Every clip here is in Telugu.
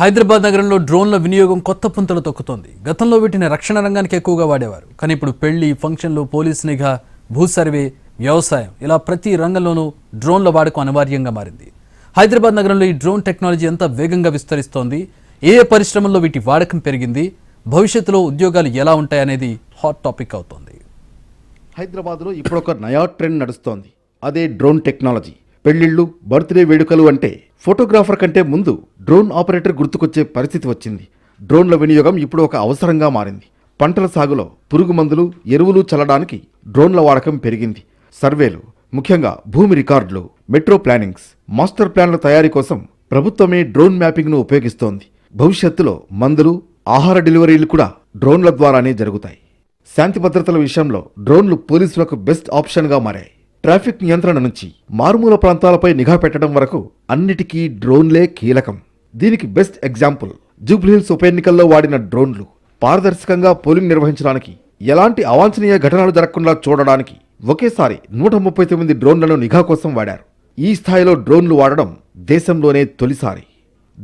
హైదరాబాద్ నగరంలో డ్రోన్ల వినియోగం కొత్త పుంతలు తొక్కుతోంది. గతంలో వీటిని రక్షణ రంగానికి ఎక్కువగా వాడేవారు. కానీ ఇప్పుడు పెళ్ళి ఫంక్షన్లు పోలీస్ నిఘా భూ సర్వే వ్యవసాయం ఇలా ప్రతి రంగంలోనూ డ్రోన్ల వాడకం అనివార్యంగా మారింది. హైదరాబాద్ నగరంలో ఈ డ్రోన్ టెక్నాలజీ ఎంత వేగంగా విస్తరిస్తోంది. ఏ ఏ పరిశ్రమల్లో వీటి వాడకం పెరిగింది భవిష్యత్తులో ఉద్యోగాలు ఎలా ఉంటాయనేది హాట్ టాపిక్ అవుతోంది. హైదరాబాద్లో ఇప్పుడు ఒక నయా ట్రెండ్ నడుస్తోంది. అదే డ్రోన్ టెక్నాలజీ. పెళ్ళిళ్ళు బర్త్డే వేడుకలు అంటే ఫోటోగ్రాఫర్ కంటే ముందు డ్రోన్ ఆపరేటర్ గుర్తుకొచ్చే పరిస్థితి వచ్చింది. డ్రోన్ల వినియోగం ఇప్పుడు ఒక అవసరంగా మారింది. పంటల సాగులో పురుగు మందులు ఎరువులు చల్లడానికి డ్రోన్ల వాడకం పెరిగింది. సర్వేలు ముఖ్యంగా భూమి రికార్డులు మెట్రో ప్లానింగ్స్ మాస్టర్ ప్లాన్ల తయారీ కోసం ప్రభుత్వమే డ్రోన్ మ్యాపింగ్ను ఉపయోగిస్తోంది. భవిష్యత్తులో మందులు ఆహార డెలివరీలు కూడా డ్రోన్ల ద్వారానే జరుగుతాయి. శాంతి భద్రతల విషయంలో డ్రోన్లు పోలీసులకు బెస్ట్ ఆప్షన్గా మారాయి. ట్రాఫిక్ నియంత్రణ నుంచి మారుమూల ప్రాంతాలపై నిఘా పెట్టడం వరకు అన్నిటికీ డ్రోన్లే కీలకం. దీనికి బెస్ట్ ఎగ్జాంపుల్ జూబ్లీహిల్స్ ఉప ఎన్నికల్లో వాడిన డ్రోన్లు. పారదర్శకంగా పోలింగ్ నిర్వహించడానికి ఎలాంటి అవాంఛనీయ ఘటనలు జరగకుండా చూడడానికి ఒకేసారి నూట ముప్పై తొమ్మిది డ్రోన్లను నిఘా కోసం వాడారు. ఈ స్థాయిలో డ్రోన్లు వాడడం దేశంలోనే తొలిసారి.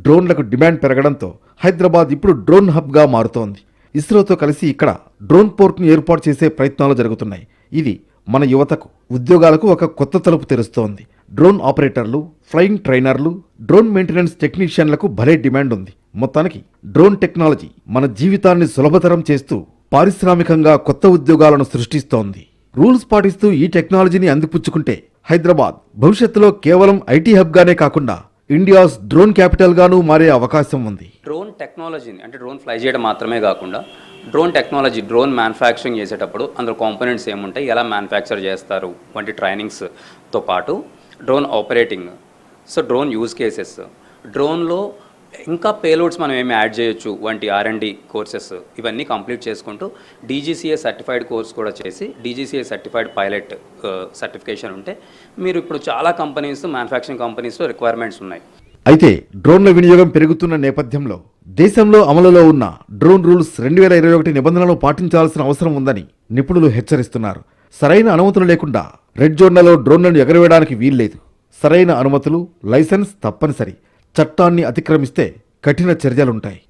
డ్రోన్లకు డిమాండ్ పెరగడంతో హైదరాబాద్ ఇప్పుడు డ్రోన్ హబ్గా మారుతోంది. ఇస్రోతో కలిసి ఇక్కడ డ్రోన్ పోర్ట్ను ఏర్పాటు చేసే ప్రయత్నాలు జరుగుతున్నాయి. ఇది మన యువతకు ఉద్యోగాలకు ఒక కొత్త తలుపు తెరుస్తోంది. డ్రోన్ ఆపరేటర్లు ఫ్లయింగ్ ట్రైనర్లు డ్రోన్ మెయింటెనెన్స్ టెక్నీషియన్లకు భలే డిమాండ్ ఉంది. మొత్తానికి డ్రోన్ టెక్నాలజీ మన జీవితాన్ని సులభతరం చేస్తూ పారిశ్రామికంగా కొత్త ఉద్యోగాలను సృష్టిస్తోంది. రూల్స్ పాటిస్తూ ఈ టెక్నాలజీని అందిపుచ్చుకుంటే హైదరాబాద్ భవిష్యత్తులో కేవలం ఐటీ హబ్గానే కాకుండా ఇండియాస్ డ్రోన్ క్యాపిటల్గానూ మారే అవకాశం ఉంది. డ్రోన్ టెక్నాలజీని అంటే డ్రోన్ ఫ్లై చేయడం మాత్రమే కాకుండా డ్రోన్ టెక్నాలజీ డ్రోన్ మ్యానుఫ్యాక్చరింగ్ చేసేటప్పుడు అందులో కాంపోనెంట్స్ ఏముంటాయి ఎలా మ్యానుఫ్యాక్చర్ చేస్తారు వంటి ట్రైనింగ్స్తో పాటు drone operating. So drone use cases. డ్రోన్లో ఇంకా పేలోడ్స్ మనం ఏమి యాడ్ చేయొచ్చు వంటి ఆర్ఎండి కోర్సెస్ ఇవన్నీ కంప్లీట్ చేసుకుంటూ డీజీసీఏ సర్టిఫైడ్ కోర్స్ కూడా చేసి డీజీసీఏ సర్టిఫైడ్ పైలట్ సర్టిఫికేషన్ ఉంటే మీరు ఇప్పుడు చాలా కంపెనీస్ మ్యానుఫ్యాక్చరింగ్ కంపెనీస్లో రిక్వైర్మెంట్స్ ఉన్నాయి. అయితే డ్రోన్ల వినియోగం పెరుగుతున్న నేపథ్యంలో దేశంలో అమలులో ఉన్న డ్రోన్ రూల్స్ రెండు వేల ఇరవై ఒకటి నిబంధనలు పాటించాల్సిన అవసరం ఉందని నిపుణులు హెచ్చరిస్తున్నారు. సరైన అనుమతులు లేకుండా రెడ్ జోన్లలో డ్రోన్లను ఎగరవేయడానికి వీల్లేదు. సరైన అనుమతులు లైసెన్స్ తప్పనిసరి. చట్టాన్ని అతిక్రమిస్తే కఠిన చర్యలుంటాయి.